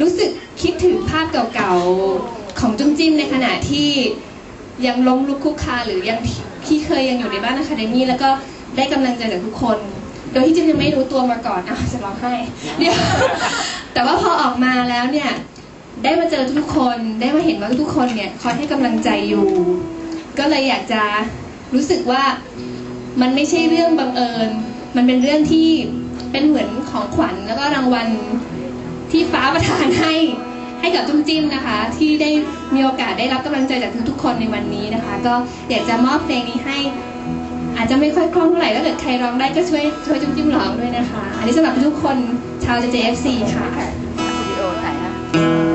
รู้สึกคิดถึงภาพเก่าๆของจุ้มจิ้มในขณะที่ยังล้มลุกคุกคาหรือยังที่เคยยังอยู่ในบ้านอะคาเดมี่แล้วก็ได้กำลังใจจากทุกคน โดยที่จิ้มยังไม่รู้ตัวมาก่อนอะจะร้องไห้เดี๋ยวแต่ว่าพอออกมาแล้วเนี่ยได้มาเจอทุกๆคนได้มาเห็นว่าทุกๆคนเนี่ยคอยให้กำลังใจอยู่ ก็เลยอยากจะรู้สึกว่ามันไม่ใช่เรื่องบังเอิญ มันเป็นเรื่องที่เป็นเหมือนของขวัญแล้วก็รางวัล ที่ฟ้าประทานให้ให้กับจุ้มจิ้มนะคะ ที่ได้มีโอกาสได้รับกำลังใจจากทุกๆคนในวันนี้นะคะ ก็อยากจะมอบเพลงนี้ให้ อาจจะไม่ค่อยคล่องเท่าไหร่ถ้าเกิดใครร้องได้ก็ช่วยช่วยจุ้มจิ้มร้องด้วยนะคะ อันนี้สำหรับทุกคนชาว JFC ค่ะวิดีโอถ่ายฮะ